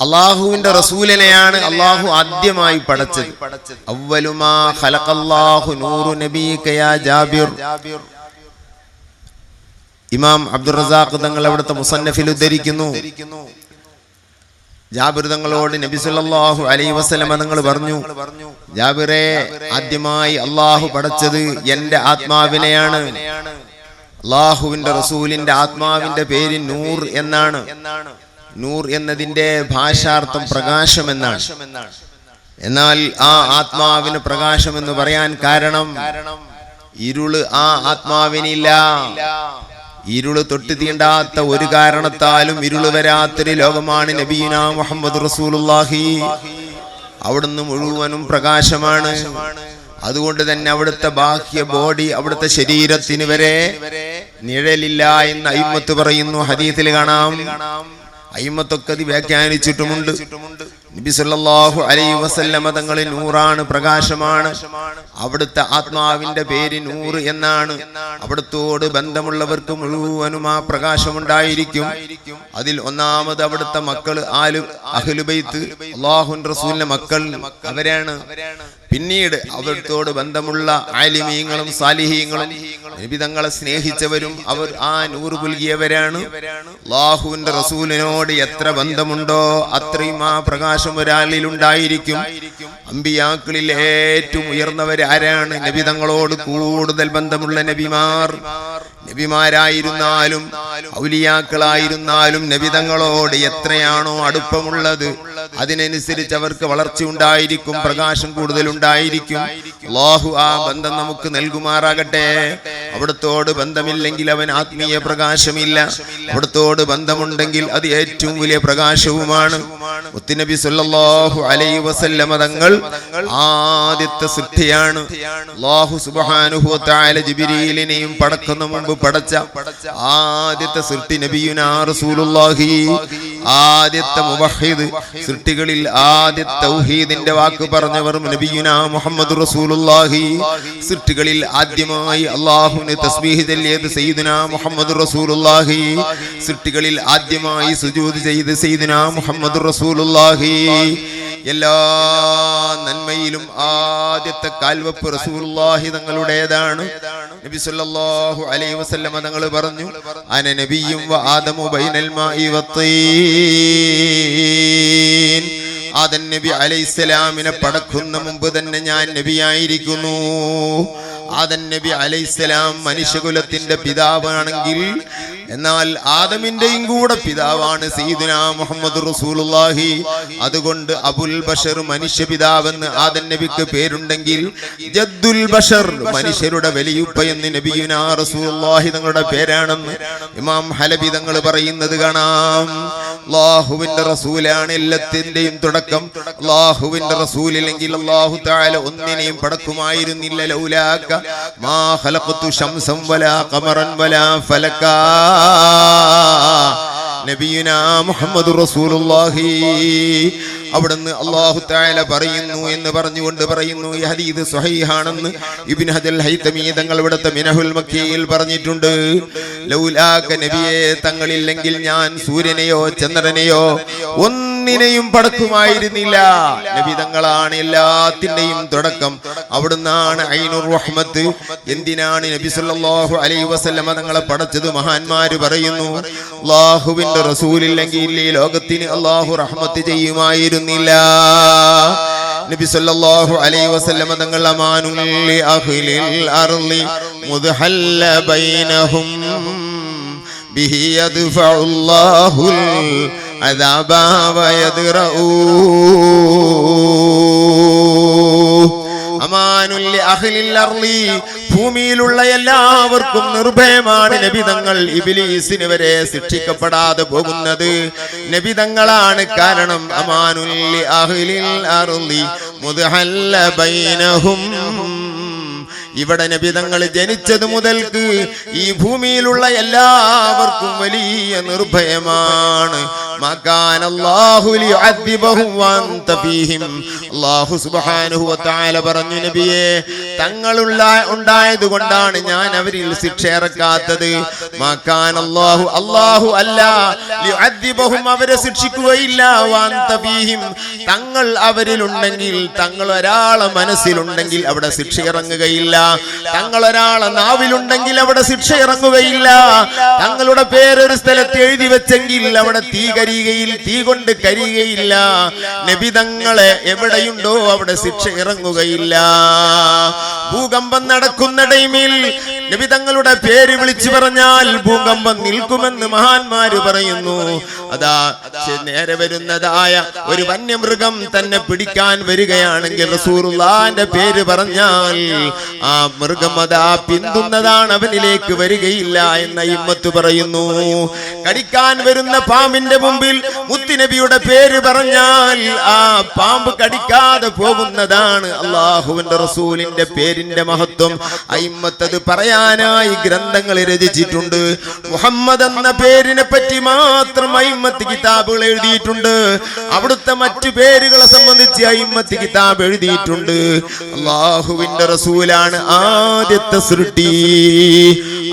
അള്ളാഹുവിന്റെ റസൂലിനെയാണ് അള്ളാഹു ആദ്യമായി പടച്ചത്. ഖലഖല്ലാഹു നൂറു നബീകയാ ജാബിർ. ഇമാം അബ്ദുൾ റസാഖ് തങ്ങൾ അവിടുത്തെ മുസന്നഫിൽ ഉദ്ധരിക്കുന്നു. ജാബിർ തങ്ങളോട് നബി സല്ലല്ലാഹു അലൈഹി വസല്ലമ തങ്ങൾ പറഞ്ഞു ജാബിറെ ആദ്യമായി അള്ളാഹു പടച്ചത് എന്റെ ആത്മാവിനെയാണ്. അള്ളാഹുവിന്റെ റസൂലിന്റെ ആത്മാവിന്റെ പേര് നൂർ എന്നാണ്. നൂർ എന്നതിന്റെ ഭാഷാർത്ഥം പ്രകാശം എന്നാണ് എന്നാൽ ആ ആത്മാവിന് പ്രകാശം എന്ന് പറയാൻ കാരണം ഇരുൾ ആ ആത്മാവിനില്ല. ഇരുൾ തൊട്ട് തീണ്ടാത്ത ഒരു കാരണത്താലും ഇരുൾ വരാത്തൊരു ലോകമാണ് നബീന മുഹമ്മദ് റസൂലുള്ളാഹി. അവിടുന്ന് മുഴുവനും പ്രകാശമാണ്. അതുകൊണ്ട് തന്നെ അവിടുത്തെ ബാഹ്യ ബോഡി അവിടുത്തെ ശരീരത്തിന് വരെ നിഴലില്ല എന്ന് അയിമത്ത് പറയുന്നു. ഹദീത്തിൽ കാണാം. അയിമത്തൊക്കെ അത് വ്യാഖ്യാനിച്ചിട്ടുമുണ്ട്. നബി അലൈ വസല്ലമ തങ്ങളിൽ നൂറാണ് പ്രകാശമാണ്. അവിടുത്തെ ആത്മാവിന്റെ പേര് നൂറ് എന്നാണ്. അവിടുത്തോട് ബന്ധമുള്ളവർക്ക് മുഴുവനും ആ പ്രകാശമുണ്ടായിരിക്കും. അതിൽ ഒന്നാമത് അവിടുത്തെ മക്കൾ ആലു അഹ്ലുബൈത്ത് അള്ളാഹുൻ റസൂലിന്റെ മക്കൾ അവരാണ്. പിന്നീട് അവരോട് ബന്ധമുള്ള ആലിമീങ്ങളും സാലിഹീങ്ങളും നബി തങ്ങളെ സ്നേഹിച്ചവരും അവർ ആ നൂറ് പുൽകിയവരാണ്. ലാഹുവിന്റെ റസൂലിനോട് എത്ര ബന്ധമുണ്ടോ അത്രയും ആ പ്രകാശം ഒരാളിൽ ഉണ്ടായിരിക്കും അമ്പിയാക്കളിൽ ഏറ്റവും ഉയർന്നവരാരാണ് നബിതങ്ങളോട് നബി തങ്ങളോട് കൂടുതൽ ബന്ധമുള്ള നബിമാർ. നബിമാരായിരുന്നാലും ഔലിയാക്കളായിരുന്നാലും നബിതങ്ങളോട് എത്രയാണോ അടുപ്പമുള്ളത് അതിനനുസരിച്ച് അവർക്ക് വളർച്ച ഉണ്ടായിരിക്കും പ്രകാശം കൂടുതൽ ഉണ്ടായിരിക്കും. അള്ളാഹു ആ ബന്ധം നമുക്ക് നൽകുമാറാകട്ടെ. അവിടത്തോട് ബന്ധമില്ലെങ്കിൽ അവൻ ആത്മീയ പ്രകാശമില്ല. അവിടത്തോട് ബന്ധമുണ്ടെങ്കിൽ അത് ഏറ്റവും വലിയ പ്രകാശവുമാണ്. മുത്തുനബി സല്ലല്ലാഹു അലൈഹി വസല്ലമ തങ്ങൾ ആദ്യത്തെ സൃഷ്ടിയാണ്. അല്ലാഹു സുബ്ഹാനഹു വ ജിബ്രീലിനെയും പടക്കുന്ന മുമ്പ് പടച്ച ആദ്യത്തെ സൃഷ്ടി നബിയുനാ റസൂലുള്ളാഹി. ആദ്യത്തെ മുവഹിദ് സൃഷ്ടികളിൽ ആദ്യ തൗഹീദിന്റെ വാക്ക് പറഞ്ഞവർ നബിയുനാ മുഹമ്മദ് റസൂലുള്ളാഹി. സൃഷ്ടികളിൽ ആദ്യമായി അള്ളാഹുവിന് തസ്ബീഹ് ചൊല്ലിയത് സയ്യിദുനാ മുഹമ്മദ് റസൂലുള്ളാഹി. സൃഷ്ടികളിൽ ആദ്യമായി സുജൂദ് ചെയ്ത് സയ്യിദുനാ മുഹമ്മദ് റസൂലുള്ളാഹി. എല്ലാ നന്മയിലും ആദ്യത്തെ കാൽവപ്പ് റസൂലുള്ളാഹി തങ്ങളുടേതാണ്. നബി സല്ലല്ലാഹു അലൈഹി വസല്ലമ തങ്ങൾ പറഞ്ഞു അന നബിയും വ ആദമു ബൈനൽ മാഇ വത്തീൻ ആദൻ നബി അലൈഹിസ്സലാമിനെ പടക്കുന്ന മുമ്പ് തന്നെ ഞാൻ നബിയായിരിക്കുന്നു. ആദൻ നബി അലൈഹിസ്സലാം മനുഷ്യകുലത്തിന്റെ പിതാവാണെങ്കിൽ എന്നാൽ ആദമിന്റെയും കൂടെ പിതാവാണ് സീദുന മുഹമ്മദ് റസൂലുള്ളാഹി. അതുകൊണ്ട് അബുൽ ബഷർ മനുഷ്യ പിതാവെന്ന് ആദൻ നബിക്ക് പേരുണ്ടെങ്കിൽ ജദ്ദുൽ ബഷർ മനുഷ്യരുടെ വലിയുപ്പ എന്ന് നബിയുന റസൂലുള്ളാഹി തങ്ങളുടെ പേരാണെന്ന് ഇമാം ഹലബി തങ്ങൾ പറയുന്നത് കാണാം. അള്ളാഹുവിന്റെ റസൂലാണ് എല്ലാത്തിന്റെയും തുടക്കം. അള്ളാഹുവിന്റെ റസൂലില്ലെങ്കിൽ അള്ളാഹു താല ഒന്നിനെയും പടക്കുമായിരുന്നില്ല ലൗലാക്ക. മാ ഖലഖതു ശംസം വലാ ഖമറൻ വലാ ഫലകാ നബിയുന മുഹമ്മദ് റസൂലുള്ളാഹി. അവിടുന്ന് അള്ളാഹു താല പറയുന്നു എന്ന് പറഞ്ഞുകൊണ്ട് പറയുന്നു. ഈ ഹദീദ് സ്വഹീഹാണെന്ന് ഇബ്നു ഹജൽ ഹൈതമി തങ്ങൾ ഇവിടുത്തെ മിനഹുൽ മക്കിയിൽ പറഞ്ഞിട്ടുണ്ട്. ലൗലാക നബിയെ തങ്ങളില്ലെങ്കിൽ ഞാൻ സൂര്യനെയോ ചന്ദ്രനെയോ ഒന്നിനെയും പടക്കുമായിരുന്നില്ല. നബിതങ്ങളാണ് എല്ലാത്തിന്റെയും തുടക്കം. അവിടുന്നാണ് ഐനുർ റഹ്മത്ത്. എന്തിനാണ് നബി സല്ലല്ലാഹു അലൈഹി വസല്ലമ തങ്ങളെ പടച്ചത്? മഹാന്മാര് പറയുന്നു അള്ളാഹുവിന്റെ റസൂലില്ലെങ്കിൽ ഈ ലോകത്തിന് അള്ളാഹു റഹ്മത്ത് ചെയ്യുമായിരുന്നില്ല. നബി സല്ലല്ലാഹു അലൈഹി വസല്ലമ തങ്ങൾ അമാനുൽ അഹ്ലിൽ അർളി മുദ്ഹല്ല ബൈനഹും ബിഹി യദ്ഫഉല്ലാഹുൽ അർളി ഭൂമിയിലുള്ള എല്ലാവർക്കും നിർഭയമാണ് നബിതങ്ങൾ ഇബിലീസിന് വരെ ശിക്ഷിക്കപ്പെടാതെ പോകുന്നത്. നബിതങ്ങളാണ് കാരണം അമാനുല്ലി അഹ്ലിൽ അർളി മുദ്ഹല്ല ബൈനഹും ഇവിടെ നബിതങ്ങൾ ജനിച്ചത് മുതൽക്ക് ഈ ഭൂമിയിലുള്ള എല്ലാവർക്കും വലിയ നിർഭയമാണ്. പറഞ്ഞു നബിയെ തങ്ങളുള്ള ഉണ്ടായത് കൊണ്ടാണ് ഞാൻ അവരിൽ ശിക്ഷ ഇറക്കാത്തത് അല്ലാഹു അല്ലാഹു അല്ല. അവരെ ശിക്ഷിക്കുകയില്ല. തങ്ങൾ അവരിൽ അവരിലുണ്ടെങ്കിൽ തങ്ങൾ ഒരാളെ മനസ്സിലുണ്ടെങ്കിൽ അവിടെ ശിക്ഷ ഇറങ്ങുകയില്ല. തങ്ങൾ ഒരാളെ നാവിലുണ്ടെങ്കിൽ അവിടെ ശിക്ഷ ഇറങ്ങുകയില്ല. തങ്ങളുടെ പേരൊരു സ്ഥലത്ത് എഴുതി വെച്ചെങ്കിൽ അവിടെ തീ കരിയുകയിൽ തീ കൊണ്ട് കരിയുകയില്ല. നബിതങ്ങളെ എവിടെയുണ്ടോ അവിടെ ശിക്ഷ ഇറങ്ങുകയില്ല. ഭൂകമ്പം നടക്കുന്ന ടൈമിൽ നബി തങ്ങളുടെ പേര് വിളിച്ചു പറഞ്ഞാൽ ഭൂകമ്പം നിൽക്കുമെന്ന് മഹാന്മാര് പറയുന്നു. അതാ നേരെ വരുന്നതായ ഒരു വന്യമൃഗം തന്നെ പിടിക്കാൻ വരികയാണെങ്കിൽ റസൂറുള്ളാന്റെ പേര് പറഞ്ഞാൽ ആ മൃഗം അതാ പിന്തുന്നതാണ് അവനിലേക്ക് വരികയില്ല എന്ന ഇമ്മത്ത് പറയുന്നു. കടിക്കാൻ വരുന്ന പാമ്പിന്റെ മുമ്പിൽ മുത്തിനബിയുടെ പേര് പറഞ്ഞാൽ ആ പാമ്പ് കടിക്കാതെ പോകുന്നതാണ് അള്ളാഹുവിന്റെ റസൂലിന്റെ പേരിന്റെ മഹത്വം. അയിമ്മത്തത് പറയാനായി ഗ്രന്ഥങ്ങൾ രചിച്ചിട്ടുണ്ട്. മുഹമ്മദ് എന്ന പേരിനെ പറ്റി മാത്രം അയിമത്ത് കിതാബുകൾ എഴുതിയിട്ടുണ്ട്. അവിടുത്തെ മറ്റു പേരുകളെ സംബന്ധിച്ച് അയിമത്ത് കിതാബ് എഴുതിയിട്ടുണ്ട്. അള്ളാഹുവിന്റെ റസൂലാണ് ആദ്യത്തെ സൃഷ്ടി.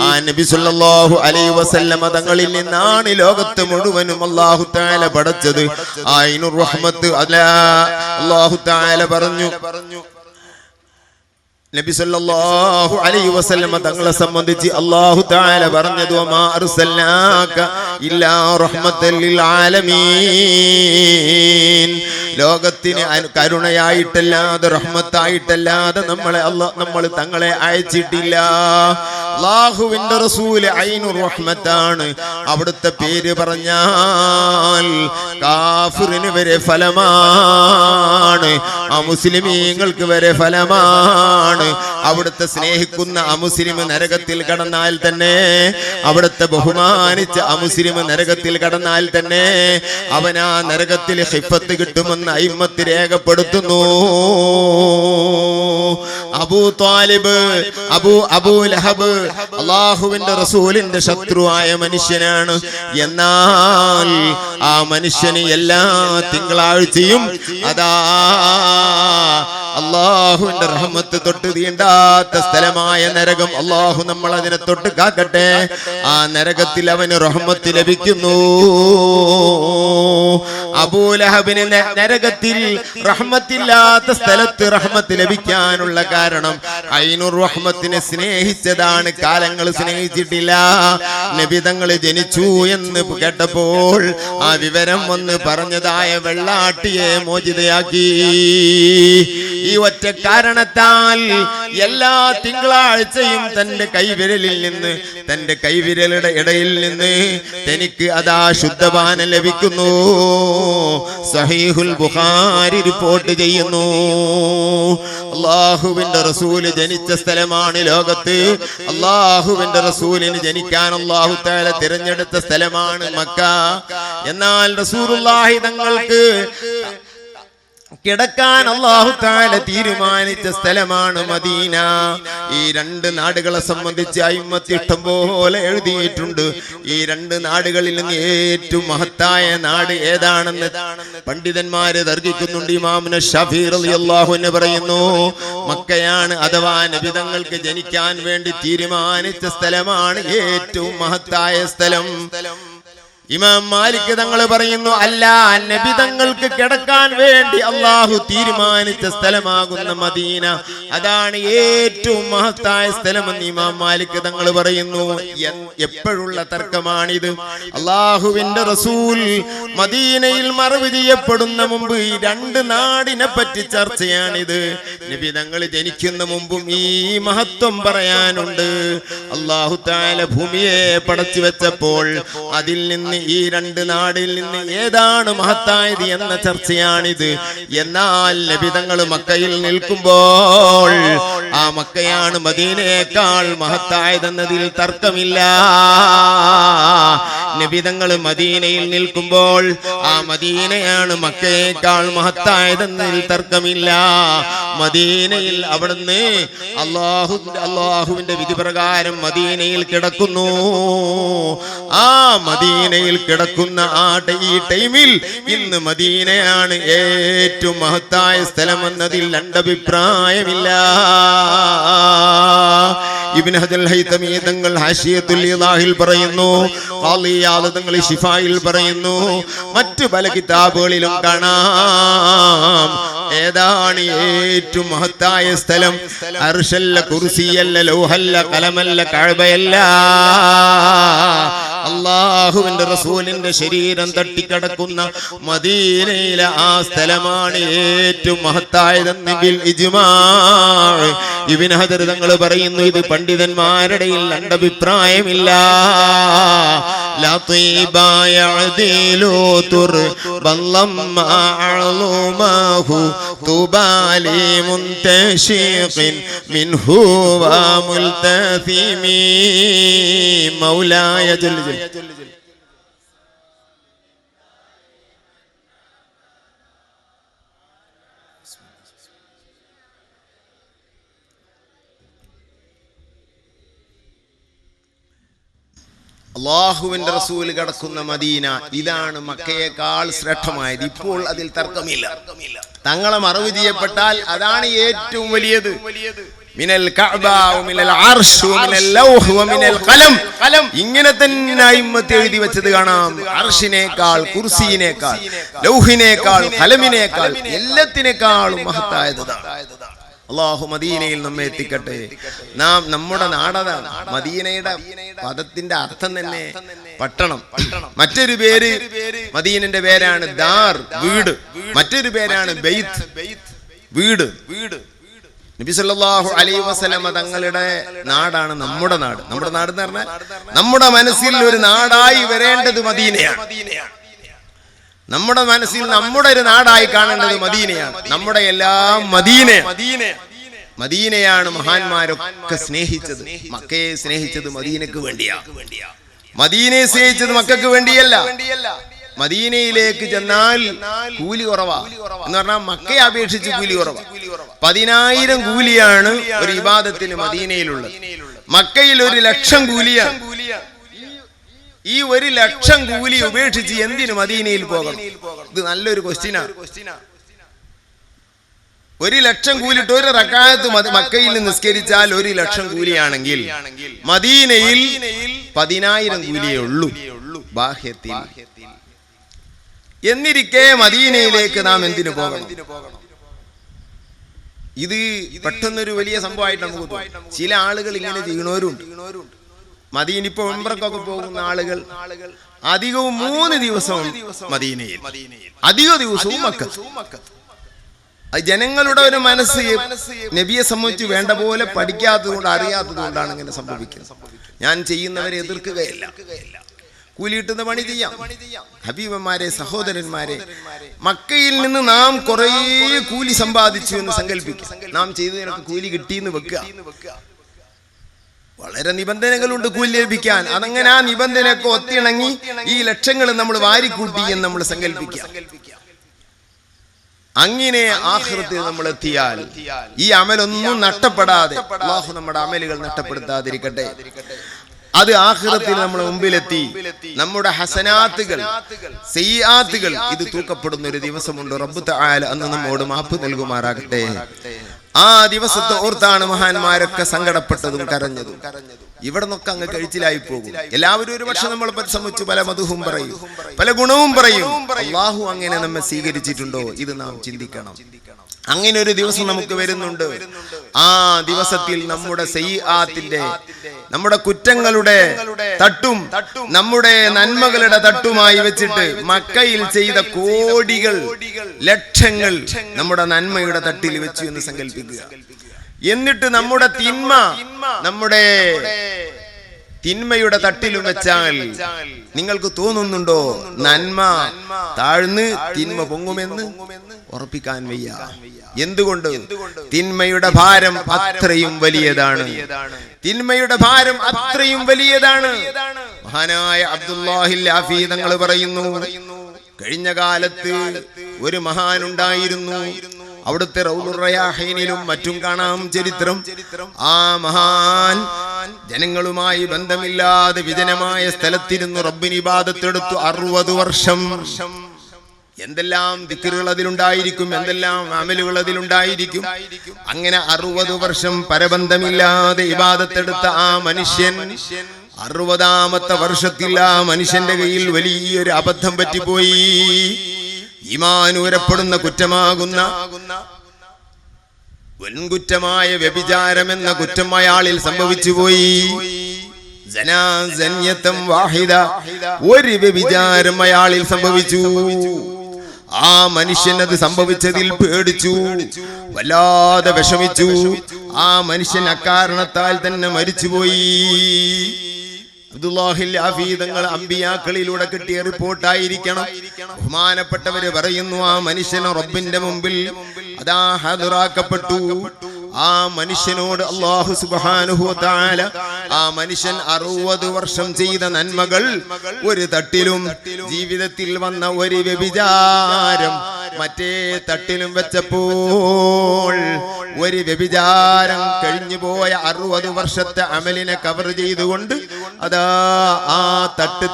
ആ നബി സല്ലല്ലാഹു അലൈഹി വസല്ലമ തങ്ങളിൽ നിന്നാണ് ലോകത്ത് മുഴുവനും അല്ലാഹു തആല പടച്ചത്. ആയിനുർ റഹ്മത്ത് അല്ലാഹു തആല പറഞ്ഞു. നബി സല്ലല്ലാഹു അലൈഹി വസല്ലമ തങ്ങളെ സംബന്ധിച്ച് അല്ലാഹു തആല പറഞ്ഞതു ഇല്ലാ ആലമീൻ. ലോകത്തിന് കരുണയായിട്ടല്ലാതെ റഹ്മത്തായിട്ടല്ലാതെ നമ്മളെ അല്ല നമ്മൾ തങ്ങളെ അയച്ചിട്ടില്ല. അള്ളാഹുവിന്റെ റസൂൽ ഐനുർ റഹ്മത്താണ്. അവിടുത്തെ പേര് പറഞ്ഞാൽ കാഫിറിന് വരെ ഫലമാണ്. അമുസ്ലിമീങ്ങൾക്ക് മുസ്ലിമീങ്ങൾക്ക് വരെ ഫലമാണ്. അവിടുത്തെ സ്നേഹിക്കുന്ന അമുസ്ലിം നരകത്തിൽ കടന്നാൽ തന്നെ അവിടുത്തെ ബഹുമാനിച്ച അമുസ്ലിം നരകത്തിൽ കടന്നാൽ തന്നെ അവൻ ആ നരകത്തിൽ ഹിഫത്ത് കിട്ടുമെന്ന് അയിമത്ത് രേഖപ്പെടുത്തുന്നു. അബൂ ത്വാലിബ് അബൂ അബൂ ലഹബ് അള്ളാഹുവിന്റെ റസൂലിന്റെ ശത്രുവായ മനുഷ്യനാണ്. എന്നാൽ ആ മനുഷ്യന് എല്ലാ തിങ്കളാഴ്ചയും അതാ അള്ളാഹുവിന്റെ റഹ്മത്ത് തൊട്ട് തീണ്ടാത്ത സ്ഥലമായ നരകം അള്ളാഹു നമ്മൾ അതിനെ തൊട്ട് കാക്കട്ടെ. ആ നരകത്തിൽ അവന് റഹ്മത്ത് ലഭിക്കുന്നു. അബൂലഹബിന് നരകത്തിൽ റഹ്മത്തില്ലാത്ത സ്ഥലത്ത് റഹ്മത്ത് ലഭിക്കാനുള്ള കാരണം ഐനുർ റഹ്മത്തിനെ സ്നേഹിച്ചതാണ് കാലങ്ങൾ സ്നേഹിച്ചിട്ടില്ല. നബിതങ്ങൾ ജനിച്ചു എന്ന് കേട്ടപ്പോൾ ആ വിവരം വന്ന് പറഞ്ഞതായ വെള്ളാട്ടിയെ മോചിതയാക്കി. ഈ ഒറ്റ കാരണത്താൽ എല്ലാ തിങ്കളാഴ്ചയും തന്റെ കൈവിരലിൽ നിന്ന് തന്റെ കൈവിരലുടെ ഇടയിൽ നിന്ന് തനിക്ക് അതാ ശുദ്ധപാനം ലഭിക്കുന്നു. സഹീഹുൽ ബുഖാരി റിപ്പോർട്ട് ചെയ്യുന്നു. അള്ളാഹുവിന്റെ റസൂൽ ജനിച്ച സ്ഥലമാണ് ലോകത്ത്. അള്ളാഹുവിന്റെ റസൂലിന് ജനിക്കാൻ അള്ളാഹു താല തിരഞ്ഞെടുത്ത സ്ഥലമാണ് മക്ക. എന്നാൽ റസൂറുല്ലാഹി തങ്ങൾക്ക് കിടക്കാൻ അള്ളാഹു താല തീരുമാനിച്ച സ്ഥലമാണ് മദീന. ഈ രണ്ട് നാടുകളെ സംബന്ധിച്ച് അയിമത്തി ഇഷ്ടം പോലെ എഴുതിയിട്ടുണ്ട്. ഈ രണ്ട് നാടുകളിൽ നിന്ന് ഏറ്റവും മഹത്തായ നാട് ഏതാണെന്ന് പണ്ഡിതന്മാര് തർക്കിക്കുന്നുണ്ട്. ഇമാമിന് ഷഫീർ അള്ളാഹുവിന് പറയുന്നു മക്കയാണ് അഥവാ നബിതങ്ങൾക്ക് ജനിക്കാൻ വേണ്ടി തീരുമാനിച്ച സ്ഥലമാണ് ഏറ്റവും മഹത്തായ സ്ഥലം. ഇമാം മാലിക് തങ്ങൾ പറയുന്നു അല്ല നബി തങ്ങൾക്ക് കിടക്കാൻ വേണ്ടി അള്ളാഹു തീരുമാനിച്ച സ്ഥലമാകുന്ന മദീന. അതാണ് ഏറ്റവും മഹത്തായ സ്ഥലമെന്ന് ഇമാം മാലിക് തങ്ങൾ പറയുന്നു. എപ്പോഴുള്ള തർക്കമാണിത്. അള്ളാഹുവിന്റെ റസൂൽ മദീനയിൽ മറവ് ചെയ്യപ്പെടുന്ന മുമ്പ് ഈ രണ്ട് നാടിനെ പറ്റി ചർച്ചയാണിത്. നബി തങ്ങൾ ജനിക്കുന്ന മുമ്പും ഈ മഹത്വം പറയാനുണ്ട്. അള്ളാഹു താല ഭൂമിയെ പടച്ചു വെച്ചപ്പോൾ അതിൽ നിന്ന് ഈ രണ്ട് നാടിൽ നിന്ന് ഏതാണ് മഹത്തായത് എന്ന ചർച്ചയാണിത്. എന്നാൽ ലഭിതങ്ങൾ മക്കയിൽ നിൽക്കുമ്പോൾ ആ മക്കയാണ് മദീനയേക്കാൾ മഹത്തായതെന്നതിൽ തർക്കമില്ല. നബിതങ്ങൾ മദീനയിൽ നിൽക്കുമ്പോൾ ആ മദീനയാണ് മക്കയേക്കാൾ മഹത്തായതെന്നതിൽ തർക്കമില്ല. മദീനയിൽ അവിടുന്ന് അള്ളാഹു അള്ളാഹുവിന്റെ വിധി പ്രകാരം മദീനയിൽ കിടക്കുന്നു. ആ മദീനയിൽ കിടക്കുന്ന ആ ഈ ടൈമിൽ ഇന്ന് മദീനയാണ് ഏറ്റവും മഹത്തായ സ്ഥലമെന്നതിൽ രണ്ടഭിപ്രായമില്ല ഇബ്നു ഹജൽ ഹൈതമി തങ്ങൾ ഹാശിയത്തുൽ ഇലാഹിൽ പറയുന്നു ഖാലിയാദ് തങ്ങൾ ശിഫായിൽ പറയുന്നു മറ്റു പല കിതാബുകളിലും കാണാം. ഏതാണ് ഏറ്റവും മഹത്തായ സ്ഥലം? അർഷല്ല കുർസിയല്ല ലോഹല്ല കലമല്ല കഴബയല്ല. അള്ളാഹുവിന്റെ റസൂലിന്റെ ശരീരം തട്ടിക്കടക്കുന്ന മദീനയിലെ ആ സ്ഥലമാണ് ഏറ്റവും മഹത്തായതെന്നെങ്കിൽ ഇബിൻ ഹദർ തങ്ങൾ പറയുന്നു ഇത് പണ്ഡിതന്മാരുടെ ഇടയിൽ لطيبا يعدل ترب لما علماه تبالي منتشق منه وملتثم مولاي جل جل അള്ളാഹുവിന്റെ റസൂൽ കിടക്കുന്ന മദീന ഇതാണ് മക്കയേക്കാൾ ശ്രേഷ്ഠമായത്. ഇപ്പോൾ അതിൽ തർക്കമില്ല. തങ്ങളെ മറവ് ചെയ്യപ്പെട്ടാൽ അതാണ് ഏറ്റവും വലിയത്. മിനൽ മിനൽ മിനൽ മിനൽ ഖലം. ഇങ്ങനെ തന്നെ അയിമത്ത് എഴുതി വെച്ചത് കാണാം. അർഷിനേക്കാൾ കുർസിയിനേക്കാൾ ലൗഹിനേക്കാൾ ഖലമിനേക്കാൾ എല്ലാത്തിനേക്കാളും മഹത്തായത് അള്ളാഹു മദീനയിൽ നമ്മെ എത്തിക്കട്ടെ. നാം നമ്മുടെ നാടതാണ്. മദീനയുടെ പദത്തിന്റെ അർത്ഥം തന്നെ പട്ടണം. മറ്റൊരു പേര് മദീനന്റെ പേരാണ് ദാർ വീട്. മറ്റൊരു പേരാണ് ബെയ്ത്ത് വീട്. വീട്. നബി അലൈ വസലമ തങ്ങളുടെ നാടാണ് നമ്മുടെ നാട്. നമ്മുടെ നാട് എന്ന് പറഞ്ഞാൽ നമ്മുടെ മനസ്സിൽ ഒരു നാടായി വരേണ്ടത് മദീനയാണ്. നമ്മുടെ മനസ്സിൽ നമ്മുടെ ഒരു നാടായി കാണേണ്ടത് മദീനയാണ്. നമ്മുടെ എല്ലാം മദീന മദീനയാണ് മഹാന്മാരൊക്കെ സ്നേഹിച്ചത്. മക്കയെ സ്നേഹിച്ചത് മദീനക്ക് വേണ്ടിയാ. മദീനയെ സ്നേഹിച്ചത് മക്കൾക്ക് വേണ്ടിയല്ല. മദീനയിലേക്ക് ചെന്നാൽ കൂലി കുറവാ. എന്ന് പറഞ്ഞാൽ മക്കയെ അപേക്ഷിച്ച് കൂലി കുറവാ. പതിനായിരം കൂലിയാണ് ഒരു വിവാദത്തിന് മദീനയിലുള്ളത്. മക്കയിൽ ഒരു ലക്ഷം കൂലിയാണ്. ഈ ഒരു ലക്ഷം കൂലി ഉപേക്ഷിച്ച് എന്തിനു മദീനയിൽ പോകണം. ഇത് നല്ലൊരു ക്വസ്റ്റ്യനാണ് ഒരു ലക്ഷം കൂലിട്ട് ഒരു റക്കായത്ത് മക്കയിൽ നിസ്കരിച്ചാൽ ഒരു ലക്ഷം കൂലിയാണെങ്കിൽ മദീനയിൽ പതിനായിരം കൂലിയേ ഉള്ളൂ. ബാഹ്യത്തിൽ. എന്നിരിക്കെ മദീനയിലേക്ക് നാം എന്തിനു പോകണം? ഇത് പെട്ടെന്നൊരു വലിയ സംഭവമായിട്ട് നമുക്ക് ചില ആളുകൾ ഇങ്ങനെ ചെയ്യണവരുണ്ട് മദീന ഇപ്പൊ ഉംറക്കൊക്കെ പോകുന്ന ആളുകൾ അധികവും മൂന്ന് ദിവസവും മദീനയിൽ. അധിക ദിവസവും മക്കത്ത് ജനങ്ങളുടെ ഒരു മനസ്സ് നബിയെ സംബന്ധിച്ച് വേണ്ട പോലെ പഠിക്കാത്തത് കൊണ്ട് അറിയാത്തത് കൊണ്ടാണ് ഇങ്ങനെ സംഭവിക്കുന്നത്. ഞാൻ ചെയ്യുന്നവരെ എതിർക്കുകയല്ല. കൂലിയിട്ടുന്ന പണി ചെയ്യാം. ഹബീബന്മാരെ സഹോദരന്മാരെ മക്കയിൽ നിന്ന് നാം കുറേ കൂലി സമ്പാദിച്ചു എന്ന് സങ്കല്പിക്കും നാം ചെയ്തതിനൊക്കെ കൂലി കിട്ടിയെന്ന് വെക്കുക. വളരെ നിബന്ധനകളുണ്ട് കൂലി ലഭിക്കാൻ അതങ്ങനെ ആ നിബന്ധനയൊക്കെ ഒത്തിണങ്ങി ഈ ലക്ഷങ്ങൾ നമ്മൾ വാരിക്കൂട്ടി എന്ന് നമ്മൾ സങ്കല്പിക്കാം അങ്ങനെ ആഹൃത്തിൽ നമ്മൾ എത്തിയാൽ ഈ അമലൊന്നും നഷ്ടപ്പെടാതെ അള്ളാഹു നമ്മുടെ അമലുകൾ നഷ്ടപ്പെടുത്താതിരിക്കട്ടെ. അത് ആഹൃതത്തിൽ നമ്മൾ മുമ്പിലെത്തി. നമ്മുടെ ഹസനാത്തുകൾ സെയ്യാത്തുകൾ ഇത് തൂക്കപ്പെടുന്ന ഒരു ദിവസമുണ്ട്. റബ്ബ് തആല അന്ന് നമ്മോട് മാപ്പ് നൽകുമാറാകട്ടെ. ആ ദിവസത്തെ ഓർത്താണ് മഹാന്മാരൊക്കെ സങ്കടപ്പെട്ടതും കരഞ്ഞതും. ഇവിടെ നിന്നൊക്കെ അങ്ങ് കഴിച്ചിലായി പോകും എല്ലാവരും ഒരു പക്ഷെ നമ്മൾ പരിശ്രമിച്ചു പല മധുവും പറയും പല ഗുണവും പറയും. അള്ളാഹു അങ്ങനെ നമ്മെ സ്വീകരിച്ചിട്ടുണ്ടോ? ഇത് നാം ചിന്തിക്കണം. അങ്ങനെ ഒരു ദിവസം നമുക്ക് വരുന്നുണ്ട്. ആ ദിവസത്തിൽ നമ്മുടെ സെയ്യാത്തിന്റെ നമ്മുടെ കുറ്റങ്ങളുടെ തട്ടും നമ്മുടെ നന്മകളുടെ തട്ടുമായി വെച്ചിട്ട് മക്കയിൽ ചെയ്ത കോടികൾ ലക്ഷങ്ങൾ നമ്മുടെ നന്മയുടെ തട്ടിൽ വെച്ചു എന്ന് സങ്കല്പിക്കുക. എന്നിട്ട് നമ്മുടെ തിന്മ നമ്മുടെ തിന്മയുടെ തട്ടിലും വെച്ചാൽ നിങ്ങൾക്ക് തോന്നുന്നുണ്ടോ? നന്മ താഴ്ന്ന് തിന്മ പൊങ്ങുമെന്ന് ഉറപ്പിക്കാൻ വയ്യ. എന്തുകൊണ്ട്? തിന്മയുടെ ഭാരം അത്രയും വലിയതാണ്. തിന്മയുടെ ഭാരം അത്രയും വലിയതാണ്. മഹാനായ അബ്ദുല്ലാഹിൽ തങ്ങൾ പറയുന്നു കഴിഞ്ഞ കാലത്ത് ഒരു മഹാനുണ്ടായിരുന്നു. അവിടുത്തെ റൗദുറയാഹൈനിലും മറ്റും കാണാം ചരിത്രം. ആ മഹാൻ ജനങ്ങളുമായി ബന്ധമില്ലാതെ വിജനമായ സ്ഥലത്തിരുന്ന് റബ്ബിന് ഇബാദത്തെടുത്തു അറുപത് വർഷം. എന്തെല്ലാം ദിക്കറുകൾ അതിലുണ്ടായിരിക്കും എന്തെല്ലാം അമലുകൾ അതിലുണ്ടായിരിക്കും. അങ്ങനെ അറുപത് വർഷം പരബന്ധമില്ലാതെ ഇബാദത്തെടുത്ത ആ മനുഷ്യൻ അറുപതാമത്തെ വർഷത്തിൽ ആ മനുഷ്യന്റെ കയ്യിൽ വലിയൊരു അബദ്ധം പറ്റിപ്പോയി. ഇമാനൂരപ്പെടുന്ന കുറ്റമാകുന്ന വൻകുറ്റമായ വ്യഭിചാരമെന്ന കുറ്റം അയാളിൽ സംഭവിച്ചുപോയി. ജനാസന്യത്തം വാഹിദ ഒരു വ്യഭിചാരം അയാളിൽ സംഭവിച്ചു. ആ മനുഷ്യൻ അത് സംഭവിച്ചതിൽ പേടിച്ചു വല്ലാതെ വിഷമിച്ചു. ആ മനുഷ്യൻ അക്കാരണത്താൽ തന്നെ മരിച്ചുപോയി. അബ്ദുല്ലാഹിൽ അമ്പിയാക്കളിലൂടെ കിട്ടിയ റിപ്പോർട്ടായിരിക്കണം. ബഹുമാനപ്പെട്ടവര് പറയുന്നു ആ മനുഷ്യനെ റബ്ബിന്റെ മുമ്പിൽ അതാ ഹാജറാക്കപ്പെട്ടു ആ മനുഷ്യനോട് അള്ളാഹു സുബ്ഹാനഹു തആല ആ മനുഷ്യൻ അറുപത് വർഷം ചെയ്ത നന്മകൾ ഒരു തട്ടിലും ജീവിതത്തിൽ വന്ന ഒരു വ്യഭിചാരം മറ്റേ തട്ടിലും വെച്ചപ്പോൾ ഒരു വ്യഭിചാരം കഴിഞ്ഞു പോയ അറുപത് വർഷത്തെ അമലിനെ കവർ ചെയ്തുകൊണ്ട് അതാ ആ തട്ട്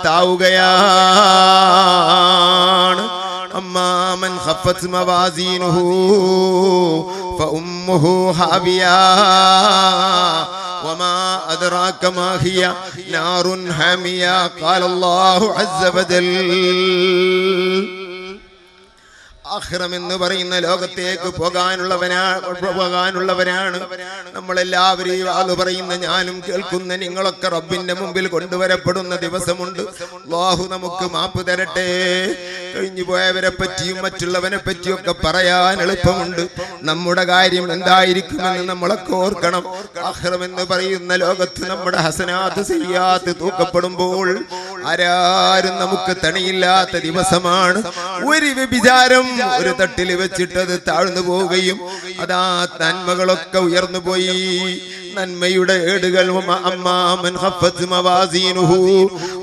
താവുകയാണ് أما من خفت موازينه فأمه هاوية وما أدراك ما هي نار حامية قال الله عز وجل ആഖിറം എന്ന് പറയുന്ന ലോകത്തേക്ക് പോകാനുള്ളവനാ പോകാനുള്ളവരാണ് നമ്മളെല്ലാവരെയും അത് പറയുന്ന ഞാനും കേൾക്കുന്ന നിങ്ങളൊക്കെ റബ്ബിന്റെ മുമ്പിൽ കൊണ്ടുവരപ്പെടുന്ന ദിവസമുണ്ട്. അല്ലാഹു നമുക്ക് മാപ്പ് തരട്ടെ. കഴിഞ്ഞു പോയവരെ പറ്റിയും മറ്റുള്ളവനെ പറ്റിയൊക്കെ പറയാൻ എളുപ്പമുണ്ട്. നമ്മുടെ കാര്യം എന്തായിരിക്കുമെന്ന് നമ്മളൊക്കെ ഓർക്കണം. അഹ്റം എന്ന് പറയുന്ന ലോകത്ത് നമ്മുടെ ഹസനാത്ത് ചെയ്യാത്ത് തൂക്കപ്പെടുമ്പോൾ ആരാരും നമുക്ക് തണിയില്ലാത്ത ദിവസമാണ്. ഒരു വ്യഭിചാരം ഒരു തട്ടിൽ വെച്ചിട്ടത് താഴ്ന്നു പോവുകയും അതാ നന്മകളൊക്കെ ഉയർന്നു പോയി. നന്മയുടെ ഏടുകൾ അമ്മാമൻ.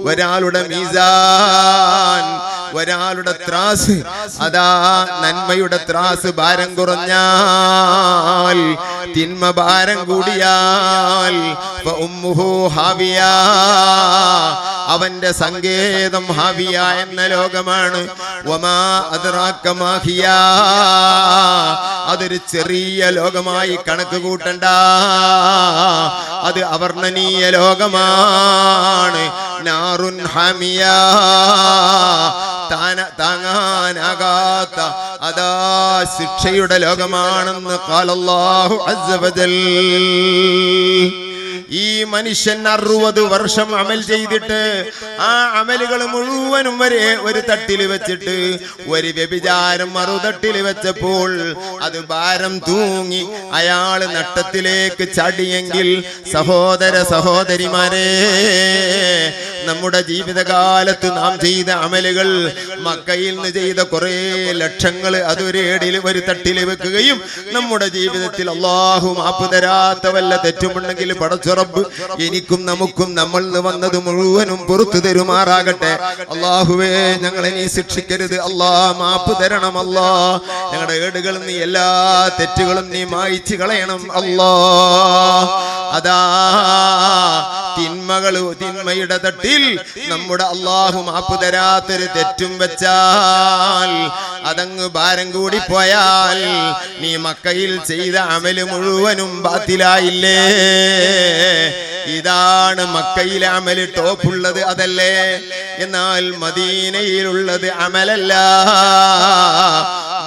ഒരാളുടെ മീസാൻ ഒരാളുടെ ത്രാസ് അതാ നന്മയുടെ ത്രാസ് ഭാരം കുറഞ്ഞാൽ തിന്മ ഭാരം കൂടിയാൽ അവന്റെ സങ്കേതം ഹാവിയ എന്ന ലോകമാണ്. അതൊരു ചെറിയ ലോകമായി കണക്ക് കൂട്ടണ്ട. അത് അവർണനീയ ലോകമാണ്. നാറുൻ ഹമിയ. താങ്ങാനാകാത്ത അതാ ശിക്ഷയുടെ ലോകമാണെന്ന് കാലല്ലാഹു അസബദൽ ഈ മനുഷ്യൻ അറുപത് വർഷം അമൽ ചെയ്തിട്ട് ആ അമലുകൾ മുഴുവനും വരെ ഒരു തട്ടിൽ വെച്ചിട്ട് ഒരു വ്യഭിചാരം മറുതട്ടിൽ വെച്ചപ്പോൾ അത് ഭാരം തൂങ്ങി അയാൾ നട്ടത്തിലേക്ക് ചാടിയെങ്കിൽ സഹോദര സഹോദരിമാരെ നമ്മുടെ ജീവിതകാലത്ത് നാം ചെയ്ത അമലുകൾ മക്കയിൽ നിന്ന് ചെയ്ത കുറെ ലക്ഷങ്ങൾ അതൊരു ഏടിൽ ഒരു തട്ടിൽ വെക്കുകയും നമ്മുടെ ജീവിതത്തിൽ അള്ളാഹു മാപ്പ് തരാത്ത വല്ല തെറ്റുമുണ്ടെങ്കിൽ പടച്ചുറപ്പ് എനിക്കും നമുക്കും നമ്മൾ വന്നത് മുഴുവനും പുറത്തു തരുമാറാകട്ടെ. അള്ളാഹുവേ ഞങ്ങളെ നീ ശിക്ഷിക്കരുത്. അല്ലാ മാപ്പ് തരണം അല്ലാ ഞങ്ങളുടെ ഏടുകളിൽ നീ എല്ലാ തെറ്റുകളും നീ മായിച്ചു കളയണം അല്ലാ അതാ തിന്മകൾ തിന്മയുടെ തട്ടിൽ നമ്മുടെ അള്ളാഹു മാപ്പ് തരാത്തൊരു തെറ്റും വെച്ചാൽ അതങ്ങ് ഭാരം കൂടി പോയാൽ നീ മക്കയിൽ ചെയ്ത അമൽ മുഴുവനും ബാത്തിലായില്ലേ? ഇതാണ് മക്കയിലെ അമൽ ടോപ്പുള്ളത് അതല്ലേ? എന്നാൽ മദീനയിലുള്ളത് അമലല്ല.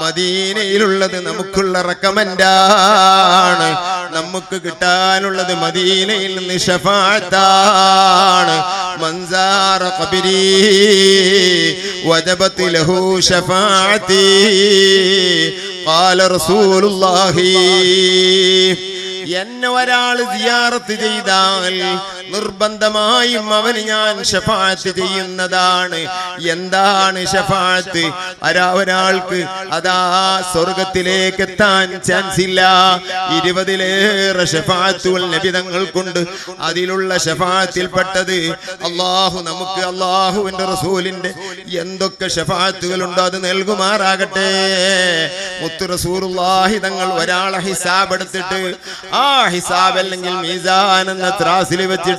മദീനയിലുള്ളത് നമുക്കുള്ള റെക്കമെൻഡാണ്. നമുക്ക് കിട്ടാനുള്ളത് മദീനയിൽ നിന്ന് ഷഫാത്താണ് മൻസാറ ഖബരി വജബത്ത് ലഹു ഷഫാഅത്തി റസൂലുള്ളാഹി. എന്നെ ഒരാൾ സിയാറത്ത് ചെയ്താൽ നിർബന്ധമായും അവന് ഞാൻ ഷഫാത്ത് ചെയ്യുന്നതാണ്. എന്താണ് ഷഫാത്ത് അരാ ഒരാൾക്ക് അതാ സ്വർഗത്തിലേക്ക് എത്താൻ ചാൻസ് ഇല്ല. ഇരുപതിലേറെ ഷഫാത്തുകൾ നബിതങ്ങൾക്കുണ്ട് അതിലുള്ള ഷഫാത്തിൽപ്പെട്ടത് അള്ളാഹു നമുക്ക് അള്ളാഹുവിന്റെ റസൂലിന്റെ എന്തൊക്കെ ഷഫാത്തുകൾ ഉണ്ടോ അത് നൽകുമാറാകട്ടെ. മുത്തു തങ്ങൾ ഒരാളെ ഹിസാബ് എടുത്തിട്ട് ആ ഹിസാബ് അല്ലെങ്കിൽ മീസാൻ എന്ന ത്രാസിൽ വെച്ചിട്ട്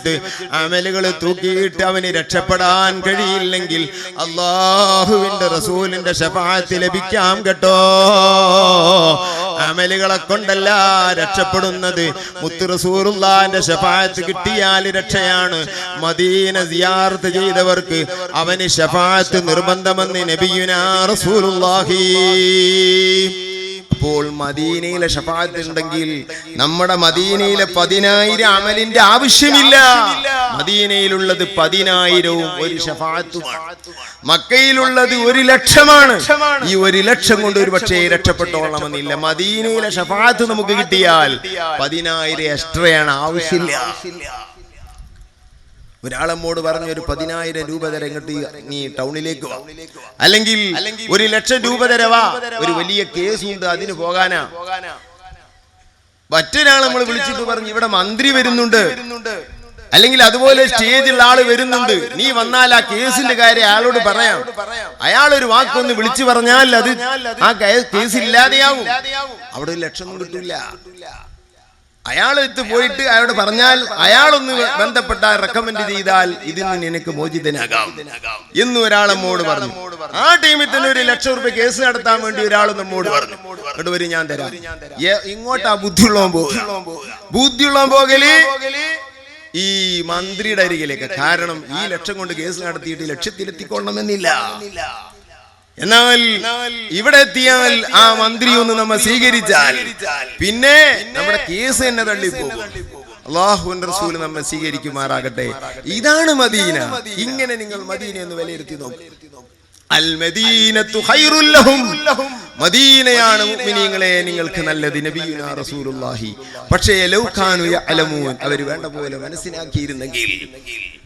അമലുകൾ തൂക്കിയിട്ട് അവന് രക്ഷപ്പെടാൻ കഴിയില്ലെങ്കിൽ അള്ളാഹുവിന്റെ റസൂലിന്റെ ഷഫാത്ത് ലഭിക്കാം കേട്ടോ. അമലുകളെ കൊണ്ടല്ല രക്ഷപ്പെടുന്നത്. മുത്ത് റസൂറുല്ലാന്റെ ഷഫാത്ത് കിട്ടിയാൽ രക്ഷയാണ്. മദീന സിയാർത്ത് ചെയ്തവർക്ക് അവന് ഷഫാത്ത് നിർബന്ധമെന്ന് നബിയുനാ റസൂലുള്ളാഹി. അപ്പോൾ മദീനയിലെ ഷഫാത്ത് ഉണ്ടെങ്കിൽ നമ്മുടെ മദീനയിലെ പതിനായിരം അമലിന്റെ ആവശ്യമില്ല. മദീനയിലുള്ളത് പതിനായിരവും ഒരു ഷഫാത്തുമാണ്. മക്കയിലുള്ളത് ഒരു ലക്ഷമാണ്. ഈ ഒരു ലക്ഷം കൊണ്ട് ഒരു പക്ഷേ രക്ഷപ്പെട്ടോളണമെന്നില്ല. മദീനയിലെ ഷഫാത്ത് നമുക്ക് കിട്ടിയാൽ പതിനായിരം എക്സ്ട്രയാണ് ആവശ്യമില്ല. ഒരാളമ്മോട് പറഞ്ഞ ഒരു പതിനായിരം രൂപ തരം ഇങ്ങോട്ട് നീ ടൗണിലേക്ക് വാ. അല്ലെങ്കിൽ ഒരു ലക്ഷം രൂപ തരവാ ഒരു വലിയ കേസുണ്ട് അതിന് പോകാനാ. മറ്റൊരാൾ നമ്മൾ വിളിച്ചിട്ട് പറഞ്ഞു ഇവിടെ മന്ത്രി വരുന്നുണ്ട്. അല്ലെങ്കിൽ അതുപോലെ സ്റ്റേജിലുള്ള ആൾ വരുന്നുണ്ട്. നീ വന്നാൽ ആ കേസിന്റെ കാര്യം അയാളോട് പറയാം. അയാൾ ഒരു വാക്കൊന്ന് വിളിച്ചു പറഞ്ഞാൽ അത് ആ കേസ് ഇല്ലാതെയാവും. അവിടെ ഒരു ലക്ഷം കിട്ടില്ല അയാൾ എടുത്ത് പോയിട്ട് അയാളോട് പറഞ്ഞാൽ അയാളൊന്ന് ബന്ധപ്പെട്ട റെക്കമെൻഡ് ചെയ്താൽ ഇതിൽ നിന്ന് എനിക്ക് മോചിതനാകാം. എന്ന് ഒരാൾ നമ്മോട് പറഞ്ഞു. ആ ടീമിൽ തന്നെ ഒരു ലക്ഷം റുപ്യ കേസ് നടത്താൻ വേണ്ടി ഒരാൾ നമ്മോട് പറഞ്ഞു. അങ്ങോട്ട് വരും ഞാൻ തരാം. ഇങ്ങോട്ടാ ബുദ്ധിയുള്ളവൻ പോകുക ബുദ്ധിയുള്ളവൻ പോകൽ. ഈ മന്ത്രിയുടെ അരികിലേക്ക്. കാരണം ഈ ലക്ഷം കൊണ്ട് കേസ് നടത്തിയിട്ട് ലക്ഷ്യത്തിലെത്തിക്കൊള്ളണമെന്നില്ല എന്നാൽ ഇവിടെ എത്തിയാൽ ആ മന്ത്രി ഒന്ന് നമ്മെ സ്വീകരിച്ചാൽ പിന്നെ നമ്മുടെ കേസ് തന്നെ തള്ളിപ്പോകും. അള്ളാഹുവിന്റെ റസൂൽ നമ്മെ സ്വീകരിക്കുമാറാകട്ടെ. ഇതാണ് മദീന. ഇങ്ങനെ നിങ്ങൾ മദീന എന്ന് വിലയിരുത്തി നോക്കും. അൽ മദീനത്തു ഖൈറുൽ ലഹും. മദീനയാണ് മുഅ്മിനീങ്ങളെ നിങ്ങൾക്ക് നല്ലത്. നബിയുനാ റസൂലുള്ളാഹി. പക്ഷേ ലൗ ഖാനു യഅലമൂൻ. അവർ വേണ്ട പോലെ മനസ്സിലാക്കിയിരുന്നെങ്കിൽ